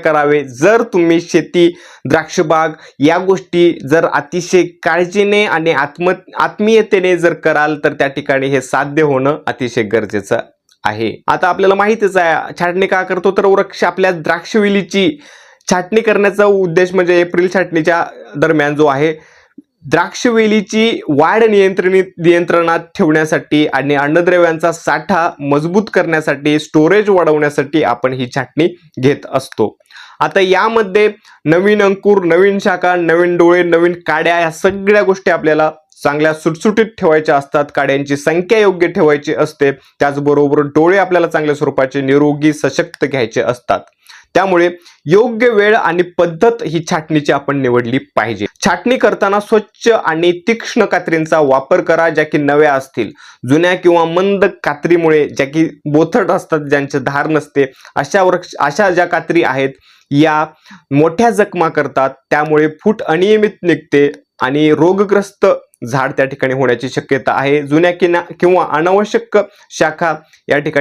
करावे. जर तुम्ही शेती द्राक्षबाग या गोष्टी जर अतिशय काळजीने आणि आत्म आत्मीयतेने जर कराल तर त्या ठिकाणी हे साध्य होणं अतिशय गरजेचं आहे. आता आपल्याला माहितीच आहे छाटणी का करतो तर वृक्ष आपल्या द्राक्षवेलीची छाटणी करण्याचा उद्देश म्हणजे एप्रिल छाटणीच्या दरम्यान जो आहे द्राक्षवेलीची वाढ नियंत्रणित नियंत्रणात ठेवण्यासाठी आणि अन्नद्रव्यांचा साठा मजबूत करण्यासाठी स्टोरेज वाढवण्यासाठी आपण ही छाटणी घेत असतो. आता यामध्ये नवीन अंकुर नवीन शाखा नवीन डोळे नवीन काड्या या सगळ्या गोष्टी आपल्याला चांगल्या सुटसुटीत ठेवायच्या असतात. काड्यांची संख्या योग्य ठेवायची असते. त्याचबरोबर डोळे आपल्याला चांगल्या स्वरूपाचे निरोगी सशक्त घ्यायचे असतात. त्यामुळे योग्य वेळ आणि पद्धत ही छाटणीची आपण निवडली पाहिजे. छाटणी करताना स्वच्छ आणि तीक्ष्ण कात्रींचा वापर करा ज्या की नव्या असतील. जुन्या किंवा मंद कात्रीमुळे ज्या की बोथट असतात ज्यांचे धार नसते अशा वृक्ष अशा ज्या कात्री आहेत या मोठ्या जखमा करतात. त्यामुळे फूट अनियमित निघते आणि रोगग्रस्त झाड त्या ठिकाणी होण्याची शक्यता आहे. जुन्या किना किंवा अनावश्यक शाखा या ठिकाणी